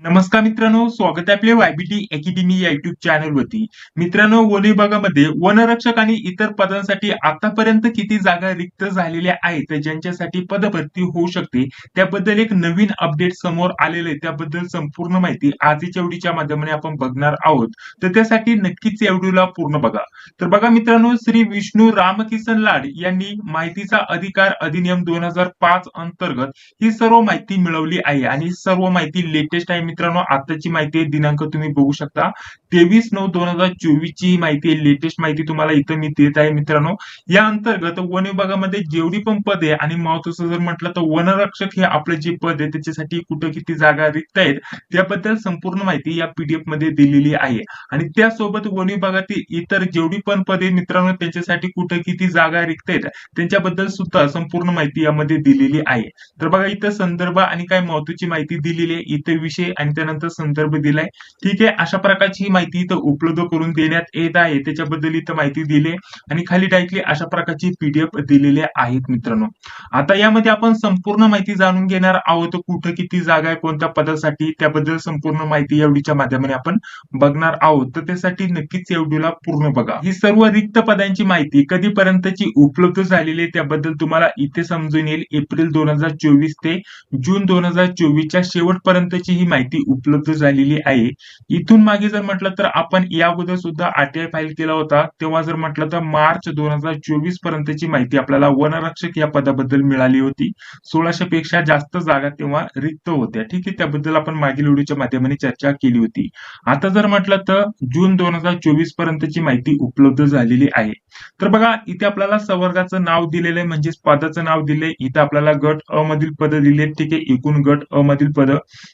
नमस्कार मित्रांनो स्वागत आहे आपले वायबीटी अकॅडमी या युट्यूब चॅनल वरती. मित्रांनो वन विभागामध्ये वनरक्षक आणि इतर पदांसाठी आतापर्यंत किती जागा रिक्त झालेल्या आहेत ज्यांच्यासाठी पदभरती होऊ शकते त्याबद्दल एक नवीन अपडेट समोर आलेले आहे. त्याबद्दल संपूर्ण माहिती आजच्या एवढीच्या माध्यमाने आपण बघणार आहोत. तर त्यासाठी नक्कीच या व्हिडिओला पूर्ण बघा. तर बघा मित्रांनो श्री विष्णू रामकिसन लाड यांनी माहितीचा अधिकार अधिनियम दोन हजार पाच अंतर्गत ही सर्व माहिती मिळवली आहे. आणि सर्व माहिती लेटेस्ट आहे मित्रांनो आताची माहिती आहे दिनांक तुम्ही बघू शकता. तेवीस नऊ दोन हजार चोवीस ची माहिती आहे लेटेस्ट माहिती तुम्हाला इथं मी देत आहे मित्रांनो. या अंतर्गत वन विभागामध्ये जेवढी पण पद आहे आणि महत्वाचं जर म्हटलं तर वनरक्षक हे आपलं जे पद आहे त्याच्यासाठी कुठं किती जागा रिक्त आहेत त्याबद्दल संपूर्ण माहिती या पीडीएफमध्ये दिलेली आहे. आणि त्यासोबत वन विभागातील इतर जेवढी पण पदे मित्रांनो त्यांच्यासाठी कुठं किती जागा रिक्त आहेत त्यांच्याबद्दल सुद्धा संपूर्ण माहिती यामध्ये दिलेली आहे. तर बघा इथं संदर्भ आणि काय महत्वाची माहिती दिलेली आहे इथे विषय आणि त्यानंतर संदर्भ दिलाय. ठीक आहे अशा प्रकारची ही माहिती इथं उपलब्ध करून देण्यात येत आहे. त्याच्याबद्दल इथं माहिती दिली आणि खाली डायरेक्टली अशा प्रकारची पीडीएफ दिलेली आहेत मित्रांनो. आता यामध्ये आपण संपूर्ण माहिती जाणून घेणार आहोत कुठं किती जागा आहे कोणत्या पदासाठी. त्याबद्दल संपूर्ण माहिती एवढीच्या माध्यमाने आपण बघणार आहोत. तर त्यासाठी नक्कीच या व्हिडिओला पूर्ण बघा. ही सर्व रिक्त पदांची माहिती कधीपर्यंतची उपलब्ध झालेली आहे त्याबद्दल तुम्हाला इथे समजून येईल. एप्रिल दोन हजार चोवीस ते जून दोन हजार चोवीसच्या शेवटपर्यंतची ही माहिती माहिती उपलब्ध झालेली आहे. इथून मागे जर म्हटलं तर आपण या अगोदर सुद्धा आरटीआय फाईल केला होता. तेव्हा जर म्हटलं तर मार्च दोन हजार चोवीस पर्यंतची माहिती आपल्याला वनरक्षक या पदाबद्दल मिळाली होती. सोळाशे पेक्षा जास्त जागा तेव्हा रिक्त होत्या. ठीक आहे त्याबद्दल आपण मागील व्हिडिओच्या माध्यमाने चर्चा केली होती. आता जर म्हटलं तर जून दोन हजार चोवीस पर्यंतची माहिती उपलब्ध झालेली आहे. तर बघा इथे आपल्याला संवर्गाचं नाव दिलेलं आहे म्हणजेच पदाचं नाव दिले इथे आपल्याला गट अ मधील पद दिले ठीक आहे एकूण गट अ मधील पद.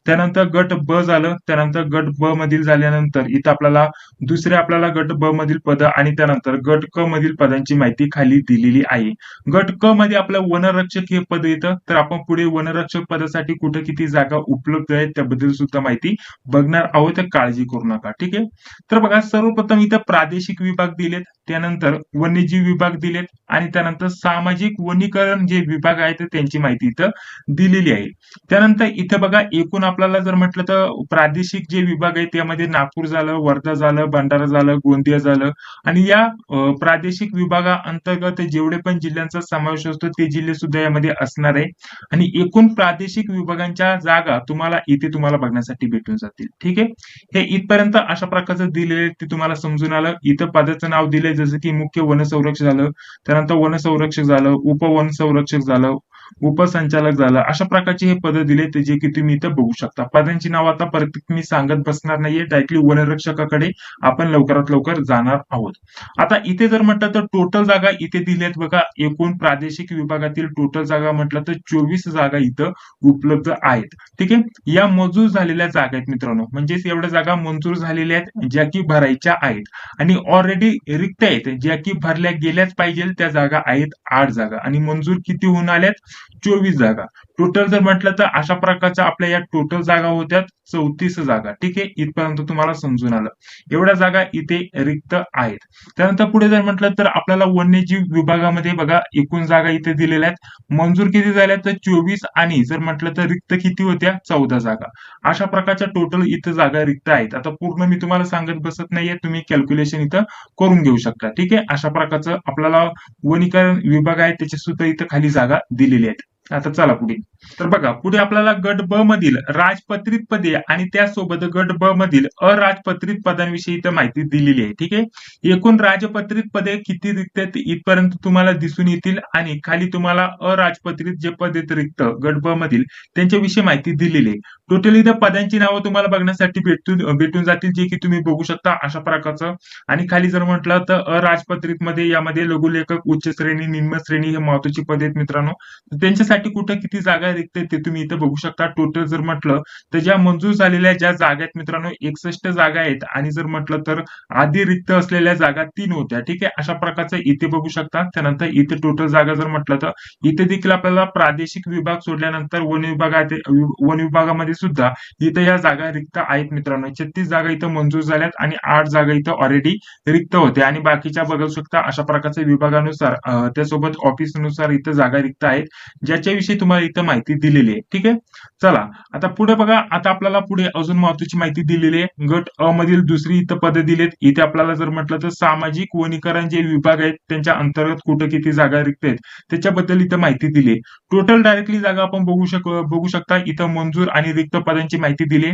त्यानंतर गट ब झालं त्यानंतर गट ब मधील झाल्यानंतर इथं आपल्याला दुसरे आपल्याला गट ब मधील पद आणि त्यानंतर गट क मधील पदांची माहिती खाली दिलेली आहे. गट क मध्ये आपलं वनरक्षक हे पद येतं तर आपण पुढे वनरक्षक पदासाठी कुठे किती जागा उपलब्ध आहेत त्याबद्दल सुद्धा माहिती बघणार आहोत तर काळजी करू नका ठीक आहे? तर बघा सर्वप्रथम इथं प्रादेशिक विभाग दिलेत त्यानंतर वन्यजीव विभाग दिलेत आणि त्यानंतर सामाजिक वनीकरण जे विभाग आहेत त्यांची माहिती इथं दिलेली आहे. त्यानंतर इथं बघा एकूण आपल्याला जर म्हटलं तर प्रादेशिक जे विभाग आहेत त्यामध्ये नागपूर झालं वर्धा झालं भंडारा झालं गोंदिया झालं. आणि या प्रादेशिक विभागा अंतर्गत जेवढे पण जिल्ह्यांचा समावेश असतो ते जिल्हे सुद्धा यामध्ये असणार आहे. आणि एकूण प्रादेशिक विभागांच्या जागा तुम्हाला इथे तुम्हाला बघण्यासाठी भेटून जातील. ठीक आहे? हे इथपर्यंत अशा प्रकारचं दिलेले ते तुम्हाला समजून आलं. इथं पदाचं नाव दिलंय जसं की मुख्य वनसंरक्षक झालं त्यानंतर वनसंरक्षक झालं उपवनसंरक्षक झालं उपसंचालक झाला. अशा प्रकारचे हे पद दिले ते जे की तुम्ही इथं बघू शकता. पदांची नाव आता परत मी सांगत बसणार नाहीये. डायरेक्टली वनरक्षकाकडे आपण लवकरात लवकर जाणार आहोत. आता इथे जर म्हटलं तर टोटल जागा इथे दिल्यात बघा. एकूण प्रादेशिक विभागातील टोटल जागा म्हटलं तर चोवीस जागा इथं उपलब्ध आहेत. ठीक आहे? या मंजूर झालेल्या जागा आहेत मित्रांनो. म्हणजेच एवढ्या जागा मंजूर झालेल्या आहेत ज्या की भरायच्या आहेत. आणि ऑलरेडी रिक्त आहेत ज्या की भरल्या गेल्याच पाहिजे त्या जागा आहेत आठ जागा. आणि मंजूर किती होऊन आल्यात? चोवीस जागा. टोटल जर म्हटलं तर अशा प्रकारच्या आपल्या या टोटल जागा होत्या चौतीस जागा. ठीक आहे? इथपर्यंत तुम्हाला समजून आलं. एवढ्या जागा इथे रिक्त आहेत. त्यानंतर पुढे जर म्हटलं तर आपल्याला वन्यजीव विभागामध्ये बघा एकूण जागा इथे दिलेल्या आहेत. मंजूर किती झाल्या तर चोवीस आणि जर म्हटलं तर रिक्त किती होत्या? चौदा जागा. अशा प्रकारच्या टोटल इथं जागा रिक्त आहेत. आता पूर्ण मी तुम्हाला सांगत बसत नाहीये. तुम्ही कॅल्क्युलेशन इथं करून घेऊ शकता. ठीक आहे? अशा प्रकारचं आपल्याला वनीकरण विभाग आहे. त्याची सुद्धा इथं खाली जागा दिलेली आता चला पुढे. तर बघा पुढे आपल्याला गट ब मधील राजपत्रित पदे आणि त्यासोबत गट ब मधील अराजपत्रित पदांविषयी इथं माहिती दिलेली आहे ठीक आहे? एकूण राजपत्रित पदे किती रिक्त आहेत? इथपर्यंत तुम्हाला दिसून येतील आणि खाली तुम्हाला अराजपत्रित जे पद आहेत रिक्त गट ब मधील त्यांच्याविषयी माहिती दिलेली आहे. टोटल इथं पदांची नावं तुम्हाला बघण्यासाठी भेटून भेटून जातील जे की तुम्ही बघू शकता अशा प्रकारचं. आणि खाली जर म्हटलं तर अराजपत्रित मध्ये यामध्ये लघुलेखक उच्च श्रेणी निम्न श्रेणी हे महत्वाची पद आहेत मित्रांनो. त्यांच्यासाठी कुठं किती जागा रिक्त ते तुम्ही इथं बघू शकता. टोटल जर म्हटलं तर ज्या मंजूर झालेल्या ज्या जागा आहेत मित्रांनो एकसष्ट जागा आहेत. आणि जर म्हटलं तर आधी रिक्त असलेल्या जागा तीन होत्या. ठीक आहे? अशा प्रकारचं इथे बघू शकता. त्यानंतर इथे टोटल जागा जर म्हटलं तर इथे देखील आपल्याला प्रादेशिक विभाग सोडल्यानंतर वन विभागात वन विभागामध्ये सुद्धा इथं या जागा रिक्त आहेत मित्रांनो. छत्तीस जागा इथं मंजूर झाल्यात आणि आठ जागा इथं ऑलरेडी रिक्त होत्या आणि बाकीच्या बघू शकता अशा प्रकारच्या विभागानुसार त्यासोबत ऑफिसनुसार इथं जागा रिक्त आहेत. ज्याच्याविषयी तुम्हाला इथं माहिती माहिती दिलेली आहे. ठीक आहे? चला आता पुढे बघा आता आपल्याला पुढे अजून महत्वाची माहिती दिलेली आहे. गट अ मधील दुसरी इथं पदे दिलेत. इथे आपल्याला जर म्हटलं तर सामाजिक वनीकरण जे विभाग आहेत त्यांच्या अंतर्गत कुठं किती जागा रिक्त आहेत त्याच्याबद्दल इथं माहिती दिली आहे. टोटल डायरेक्टली जागा आपण बघू शक बघू शकता इथं मंजूर आणि रिक्त पदांची माहिती दिली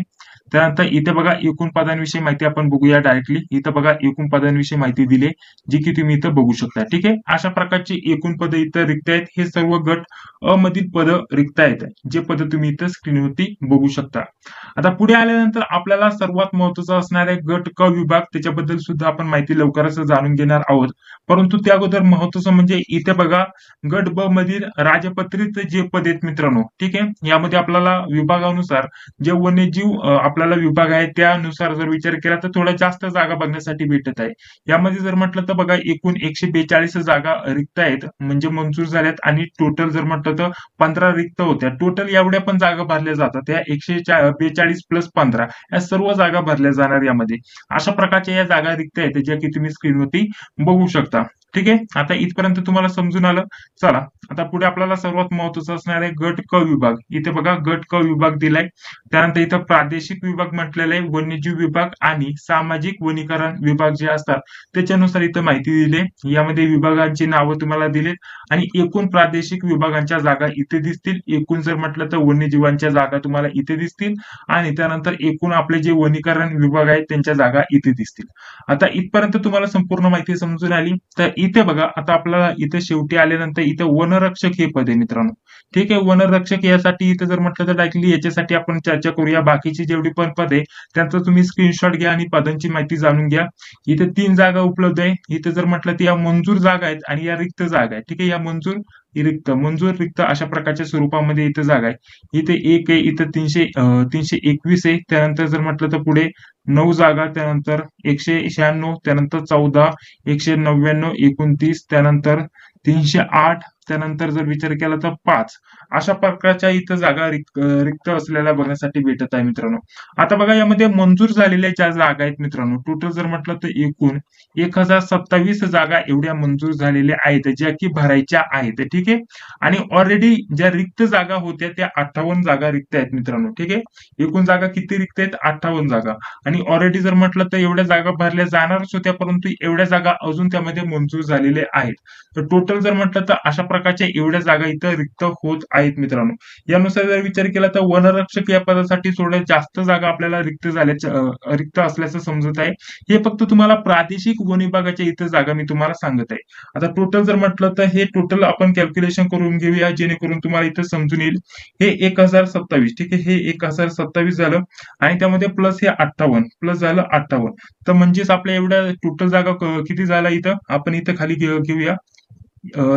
त्यानंतर इथे बघा एकूण पदांविषयी माहिती आपण बघूया डायरेक्टली इथं बघा एकूण पदांविषयी माहिती दिली जी की तुम्ही इथं बघू शकता. ठीक आहे? अशा प्रकारची एकूण पद इथं रिक्त आहेत. हे सर्व गट अ मधील पद रिक्त आहेत जे पद तुम्ही इथं स्क्रीनवरती बघू शकता. आता पुढे आल्यानंतर आपल्याला सर्वात महत्त्वाचा असणारे गट क विभाग. त्याच्याबद्दल सुद्धा आपण माहिती लवकरच जाणून घेणार आहोत. परंतु त्या अगोदर महत्वाचं म्हणजे इथे बघा गट ब मधील राजपत्रित जे पद आहेत मित्रांनो ठीक आहे? यामध्ये आपल्याला विभागानुसार जे वन्यजीव आपल्याला विभाग आहे त्यानुसार जर विचार केला तर थोडा जास्त जागा बघण्यासाठी भेटत आहे. यामध्ये जर म्हटलं तर बघा एकूण एकशे बेचाळीस जागा रिक्त आहेत म्हणजे मंजूर झाल्यात आणि टोटल जर म्हटलं तर पंधरा रिक्त होत्या. टोटल एवढ्या पण जागा भरल्या जातात. त्या एकशे बेचाळीस प्लस पंधरा या सर्व जागा भरल्या जाणार यामध्ये. अशा प्रकारच्या या जागा रिक्त आहेत ज्या की तुम्ही स्क्रीनवरती बघू शकता. ठीक आहे? आता इथपर्यंत तुम्हाला समजून आलं. चला आता पुढे आपल्याला सर्वात महत्वाचं असणार आहे गट क विभाग. इथे बघा गट क विभाग दिलाय. त्यानंतर इथं प्रादेशिक विभाग म्हटलेला आहे वन्यजीव विभाग आणि सामाजिक वनीकरण विभाग जे असतात त्याच्यानुसार इथं माहिती दिली यामध्ये विभागांची नावं तुम्हाला दिलीत आणि एकूण प्रादेशिक विभागांच्या जागा इथे दिसतील. एकूण जर म्हटलं तर वन्यजीवांच्या जागा तुम्हाला इथे दिसतील आणि त्यानंतर एकूण आपले जे वनीकरण विभाग आहेत त्यांच्या जागा इथे दिसतील. आता इथपर्यंत तुम्हाला संपूर्ण माहिती समजून आली. तर इथे बघा आता आपल्याला इथे शेवटी आल्यानंतर इथे वनरक्षक हे पद आहे मित्रांनो. ठीक आहे वनरक्षक यासाठी इथे जर म्हटलं तर डायरेक्टली याच्यासाठी आपण चर्चा करूया. बाकीची जेवढी पण पद आहे त्यांचा तुम्ही स्क्रीनशॉट घ्या आणि पदांची माहिती जाणून घ्या. इथे तीन जागा उपलब्ध आहे. इथे जर म्हटलं तर या मंजूर जागा आहेत आणि या रिक्त जागा आहेत. ठीक आहे या मंजूर रिक्त मंजूर रिक्त अशा प्रकारच्या स्वरूपामध्ये इथे जागा आहे. इथे एक आहे इथं तीनशे तीनशे एकवीस आहे. त्यानंतर जर म्हटलं तर पुढे नऊ जागा त्यानंतर एकशे शहाण्णव त्यानंतर चौदा एकशे नव्याण्णव एकोणतीस त्यानंतर तीनशे आठ त्यानंतर जर विचार केला तर पाच. अशा प्रकारच्या इथं जागा रिक्त रिक्त असलेल्या बघण्यासाठी भेटत आहे मित्रांनो. आता बघा यामध्ये मंजूर झालेल्या ज्या जागा आहेत मित्रांनो टोटल जर म्हटलं तर एकूण एक हजार सत्तावीस जागा एवढ्या मंजूर झालेल्या आहेत ज्या की भरायच्या आहेत ठीक आहे? आणि ऑलरेडी ज्या रिक्त जागा होत्या त्या अठ्ठावन्न जागा रिक्त आहेत मित्रांनो ठीक आहे? एकूण जागा किती रिक्त आहेत? अठ्ठावन्न जागा. आणि ऑलरेडी जर म्हटलं तर एवढ्या जागा भरल्या जाणारच होत्या परंतु एवढ्या जागा अजून त्यामध्ये मंजूर झालेल्या आहेत. तर टोटल जर म्हटलं तर अशा प्रकारच्या एवढ्या जागा इथं रिक्त होत आहेत मित्रांनो. यानुसार जर विचार केला तर वनरक्षक या पदासाठी सोडत जास्त जागा आपल्याला रिक्त झाल्याच्या रिक्त असल्याचं समजत आहे. हे फक्त तुम्हाला प्रादेशिक वन विभागाच्या इथं जागा मी तुम्हाला सांगत आहे. आता टोटल जर म्हटलं तर हे टोटल आपण कॅल्क्युलेशन करून घेऊया जेणेकरून तुम्हाला इथं समजून येईल. हे एक हजार सत्तावीस ठीक आहे? हे एक हजार सत्तावीस झालं आणि त्यामध्ये प्लस हे अठ्ठावन्न प्लस झालं अठ्ठावन्न. तर म्हणजेच आपल्या एवढ्या टोटल जागा किती झाला इथं? आपण इथं खाली घेऊया.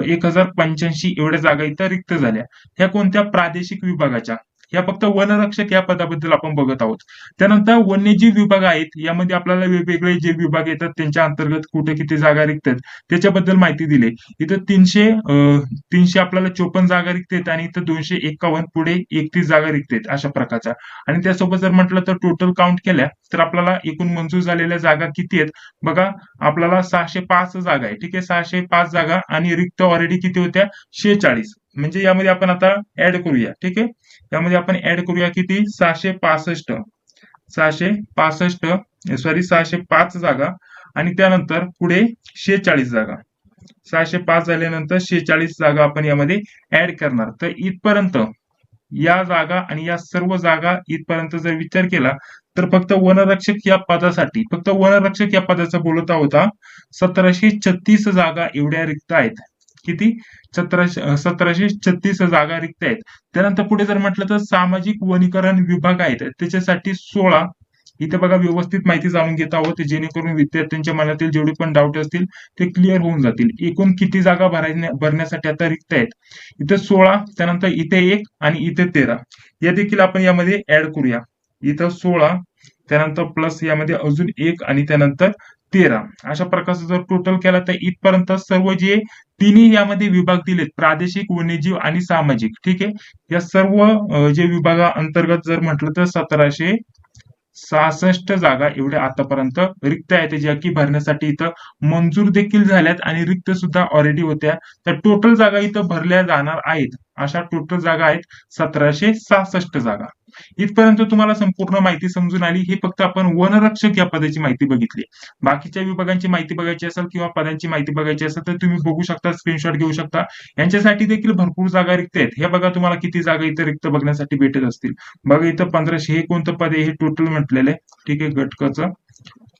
एक हजार पंच्याऐंशी एवढ्या जागा इथं रिक्त झाल्या. ह्या कोणत्या प्रादेशिक विभागाच्या? या फक्त वनरक्षक या पदाबद्दल आपण बघत आहोत. त्यानंतर वन्यजीव विभाग आहेत. यामध्ये आपल्याला वेगवेगळे जे विभाग येतात त्यांच्या अंतर्गत कुठे किती जागा रिक्त त्याच्याबद्दल माहिती दिली. इथं तीनशे तीनशे आपल्याला चोपन्न जागा रिक्त आहेत आणि इथं दोनशे एक्कावन्न पुढे एकतीस जागा रिक्त आहेत अशा प्रकारच्या. आणि त्यासोबत जर म्हटलं तर टोटल काउंट केल्या तर आपल्याला एकूण मंजूर झालेल्या जागा किती आहेत? बघा आपल्याला सहाशे पाच जागा आहे. ठीक आहे सहाशे पाच जागा आणि रिक्त ऑलरेडी किती होत्या? शेचाळीस म्हणजे यामध्ये आपण आता ऍड करूया ठीक आहे? यामध्ये आपण ऍड करूया किती? सहाशे पासष्ट. सहाशे पासष्ट सॉरी सहाशे पाच जागा. आणि त्यानंतर पुढे शेचाळीस जागा. सहाशे पाच झाल्यानंतर शेचाळीस जागा आपण यामध्ये ऍड करणार. तर इथपर्यंत या जागा आणि या सर्व जागा इथपर्यंत जर विचार केला तर फक्त वनरक्षक या पदासाठी फक्त वनरक्षक या पदाचा बोलत होता सतराशे छत्तीस जागा एवढ्या रिक्त आहेत. किती? सतराशे सतराशे छत्तीस जागा रिक्त आहेत. त्यानंतर पुढे जर म्हटलं तर सामाजिक वनीकरण विभाग आहेत. त्याच्यासाठी सोळा. इथे बघा व्यवस्थित माहिती जाणून घेत आहोत जेणेकरून विद्यार्थ्यांच्या मनातील जेवढे पण डाऊट असतील ते क्लिअर होऊन जातील. एकूण किती जागा भरण्या भरण्यासाठी आता रिक्त आहेत? इथे सोळा त्यानंतर इथे एक आणि इथे तेरा. या देखील आपण यामध्ये ऍड करूया. इथं सोळा त्यानंतर प्लस यामध्ये अजून एक आणि त्यानंतर तेरा. अशा प्रकारचं जर टोटल केला तर इथपर्यंत सर्व जे तिन्ही यामध्ये विभाग दिलेत प्रादेशिक वन्यजीव आणि सामाजिक ठीक आहे? या सर्व जे विभागा अंतर्गत जर म्हटलं तर सतराशे सहासष्ट जागा एवढ्या आतापर्यंत रिक्त आहेत ज्या की भरण्यासाठी इथं मंजूर देखील झाल्यात आणि रिक्त सुद्धा ऑलरेडी होत्या. तर टोटल जागा इथं भरल्या जाणार आहेत. अशा टोटल जागा आहेत सतराशे सहासष्ट जागा. इथपर्यंत तुम्हाला संपूर्ण माहिती समजून आली. हे फक्त आपण वनरक्षक या पदाची माहिती बघितली. बाकीच्या विभागांची माहिती बघायची असेल किंवा पदांची माहिती बघायची असेल तर तुम्ही बघू शकता स्क्रीनशॉट घेऊ शकता. यांच्यासाठी देखील भरपूर जागा रिक्त आहेत. हे बघा तुम्हाला किती जागा इथं रिक्त बघण्यासाठी भेटत असतील. बघा इथं पंधराशे हे कोणतं पद आहे? हे टोटल म्हटलेलं आहे. ठीक आहे घटकाचं.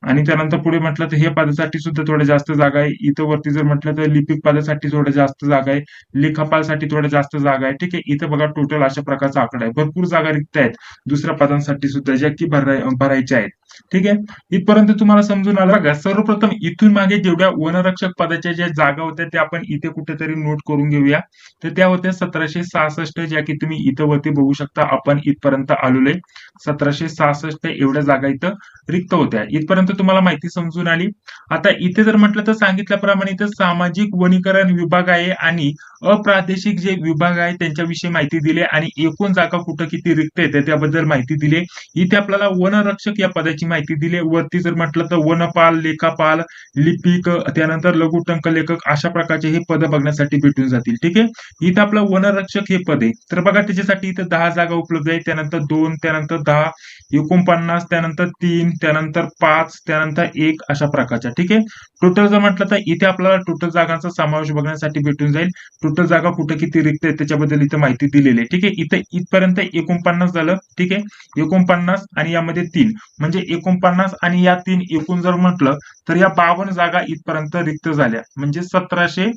आणि त्यानंतर पुढे म्हटलं तर हे पदासाठी सुद्धा थोडं जास्त जागा आहे. इथं वरती जर म्हटलं तर लिपिक पदासाठी थोडं जास्त जागा आहे. लेखापालसाठी थोडं जास्त जागा आहे. ठीक आहे? इथं बघा टोटल अशा प्रकारचा आकडा आहे. भरपूर जागा रिक्त आहेत. दुसऱ्या पदांसाठी सुद्धा ज्या की भराय भरायच्या आहेत. ठीक आहे? इथपर्यंत तुम्हाला समजून आलं. का सर्वप्रथम इथून मागे जेवढ्या वनरक्षक पदाच्या ज्या जागा होत्या त्या आपण इथे कुठेतरी नोट करून घेऊया. तर त्या होत्या सतराशे सहासष्ट ज्या की तुम्ही इथं वरती बघू शकता. आपण इथपर्यंत आलेलो आहे. सतराशे सहासष्ट एवढ्या जागा इथं रिक्त होत्या. इथपर्यंत तुम्हाला माहिती समजून आली. आता इथे जर म्हटलं तर सांगितल्याप्रमाणे इथं सामाजिक वनीकरण विभाग आहे आणि अप्रादेशिक जे विभाग आहे त्यांच्याविषयी माहिती दिली आणि एकूण जागा कुठं किती रिक्त येते त्याबद्दल माहिती दिली इथे आपल्याला वनरक्षक या पदाची माहिती दिली वरती जर म्हटलं तर वनपाल लेखापाल लिपिक त्यानंतर लघुटंक लेखक अशा प्रकारचे हे पद बघण्यासाठी भेटून जातील. ठीक आहे? इथं आपलं वनरक्षक हे पद आहे. तर बघा त्याच्यासाठी इथं दहा जागा उपलब्ध आहे त्यानंतर दोन त्यानंतर दहा एकोणपन्नास त्यानंतर तीन त्यानंतर पाच त्यानंतर एक अशा प्रकारच्या ठीक आहे? टोटल जर म्हटलं तर इथे आपल्याला टोटल जागांचा समावेश बघण्यासाठी भेटून जाईल. टोटल जागा कुठे किती रिक्त आहे त्याच्याबद्दल इथे माहिती दिलेली आहे ठीक आहे? इथे इथपर्यंत एकोणपन्नास झालं ठीक आहे? एकोणपन्नास आणि यामध्ये तीन. म्हणजे एकोणपन्नास आणि या तीन एकूण जर म्हटलं तर या बावन्न जागा इथपर्यंत रिक्त झाल्या. म्हणजे सतराशे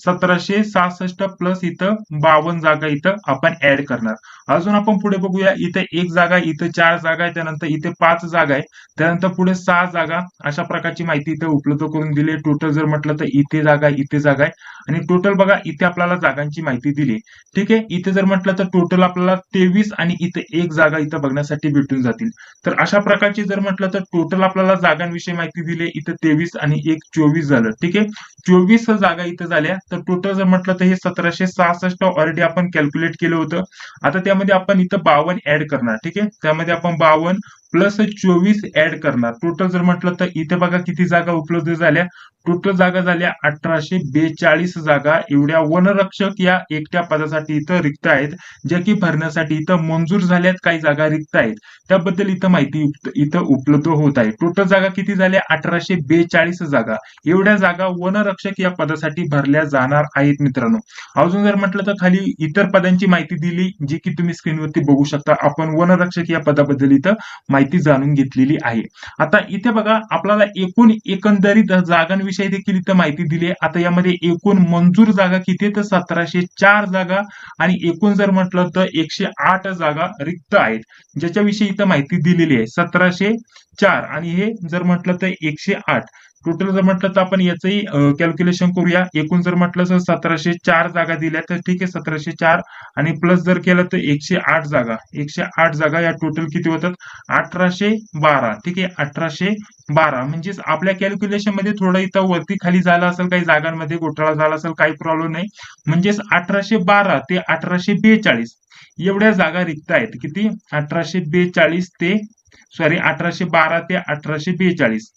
सतराशे सहासष्ट प्लस इथं बावन्न जागा इथं आपण ऍड करणार. अजून आपण पुढे बघूया इथे एक जागा इथं चार जागा आहे त्यानंतर इथे पाच जागा आहे. त्यानंतर पुढे सहा जागा अशा प्रकारची माहिती इथे उपलब्ध करून दिली टोटल जर म्हटलं तर इथे जागा आहे इथे जागा आहे. आणि टोटल बघा इथे आपल्याला जागांची माहिती दिली. ठीक आहे? इथे जर म्हटलं तर टोटल आपल्याला तेवीस आणि इथे एक जागा इथं बघण्यासाठी भेटून जातील. तर अशा प्रकारची जर म्हटलं तर टोटल आपल्याला जागांविषयी माहिती दिली इथं तेवीस आणि एक चोवीस झालं. ठीक आहे? चोवीस जागा इथं झाल्या. तर टोटल जर म्हटलं तर हे सतराशे सहासष्ट ऑलरेडी आपण कॅल्क्युलेट केलं होतं. आता त्यामध्ये आपण इथं बावन्न ऍड करणार. ठीक आहे? त्यामध्ये आपण बावन्न प्लस चोवीस ऍड करणार. टोटल जर म्हटलं तर इथे बघा किती जागा उपलब्ध झाल्या. टोटल जागा झाल्या अठराशे बेचाळीस जागा. एवढ्या वनरक्षक या एकट्या पदासाठी इथं रिक्त आहेत. ज्या की भरण्यासाठी इथं मंजूर झाल्यात काही जागा रिक्त आहेत. त्याबद्दल इथं माहिती इथं उपलब्ध होत आहे. टोटल जागा किती झाल्या? अठराशे बेचाळीस जागा. एवढ्या जागा वनरक्षक या पदासाठी भरल्या जाणार आहेत मित्रांनो. अजून जर म्हटलं तर खाली इतर पदांची माहिती दिली जी की तुम्ही स्क्रीनवरती बघू शकता. आपण वनरक्षक या पदाबद्दल इथं माहिती जाणून घेतलेली आहे. आता इथे बघा आपल्याला एकूण एकंदरीत जागांविषयी देखील इथं माहिती दिली आहे. आता यामध्ये एकूण मंजूर जागा किती तर सतराशे चार जागा आणि एकूण जर म्हटलं तर एकशे आठ जागा रिक्त आहेत. ज्याच्याविषयी इथं माहिती दिलेली आहे. सतराशे चार आणि हे जर म्हटलं तर एकशे आठ. टोटल जर म्हटलं तर आपण याचंही कॅल्क्युलेशन करूया. एकूण जर म्हटलं तर सतराशे चार जागा दिल्या तर ठीक आहे सतराशे चार. आणि प्लस जर केलं तर एकशे आठ जागा. एकशे आठ जागा या टोटल किती होतात? अठराशे बारा. ठीक आहे अठराशे बारा. म्हणजेच आपल्या कॅल्क्युलेशनमध्ये थोडं इथं वरती खाली झालं असेल काही जागांमध्ये घोटाळा झाला असेल काही प्रॉब्लेम नाही. म्हणजेच अठराशे बारा ते अठराशे बेचाळीस एवढ्या जागा रिक्त आहेत. किती? अठराशे बेचाळीस ते सॉरी अठराशे बारा ते अठराशे बेचाळीस.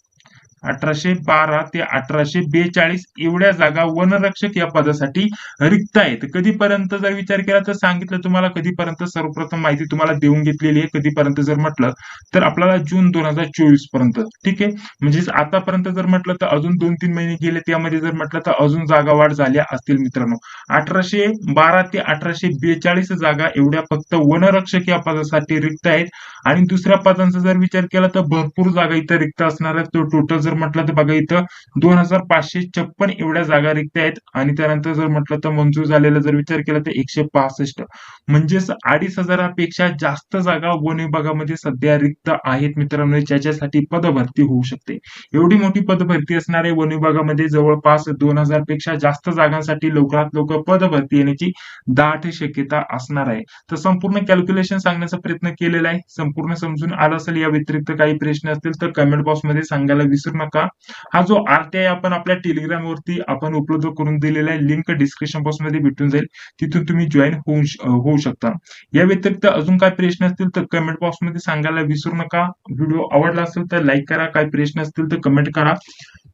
अठराशे बारा ते अठराशे बेचाळीस एवढ्या जागा वनरक्षक या पदासाठी रिक्त आहेत. कधीपर्यंत जर विचार केला तर सांगितलं तुम्हाला कधीपर्यंत सर्वप्रथम माहिती तुम्हाला देऊन घेतलेली आहे. कधीपर्यंत जर म्हटलं तर आपल्याला जून दोन हजार चोवीसपर्यंत. ठीक आहे? म्हणजेच आतापर्यंत जर म्हटलं तर अजून दोन तीन महिने गेले त्यामध्ये जर म्हटलं तर अजून जागा वाढ झाल्या असतील मित्रांनो. अठराशे बारा ते अठराशे बेचाळीस जागा एवढ्या फक्त वनरक्षक या पदासाठी रिक्त आहेत. आणि दुसऱ्या पदांचा जर विचार केला तर भरपूर जागा इथं रिक्त असणार आहेत. तो टोटल जर म्हटलं तर बघा इथं दोन हजार पाचशे छप्पन एवढ्या जागा रिक्त आहेत. आणि त्यानंतर जर म्हटलं तर मंजूर झालेला जर विचार केला तर एकशे पासष्ट. म्हणजेच अडीच हजारापेक्षा जास्त जागा वन विभागामध्ये सध्या रिक्त आहेत मित्रांनो. ज्याच्यासाठी पदभरती होऊ शकते. एवढी मोठी पदभरती असणारे वन विभागामध्ये जवळपास दोन हजारपेक्षा जास्त जागांसाठी लवकरात लवकर पदभरती येण्याची दाट शक्यता असणार आहे. तर संपूर्ण कॅल्क्युलेशन सांगण्याचा प्रयत्न केलेला आहे. संपूर्ण समजून आलं असेल या व्यतिरिक्त काही प्रश्न असतील तर कमेंट बॉक्समध्ये सांगायला विसरू नका हा जो आरटीआय आपण आपल्या टेलिग्राम वरती आपण उपलब्ध करून दिलेला आहे. लिंक डिस्क्रिप्शन बॉक्समध्ये भेटून जाईल. तिथून तुम्ही जॉईन होऊ होऊ शकता. या व्यतिरिक्त अजून काय प्रश्न असतील तर कमेंट बॉक्समध्ये सांगायला विसरू नका. व्हिडिओ आवडला असेल तर लाईक करा. काय प्रश्न असतील तर कमेंट करा.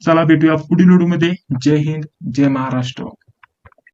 चला भेटूया पुढील व्हिडिओमध्ये. जय हिंद जय महाराष्ट्र.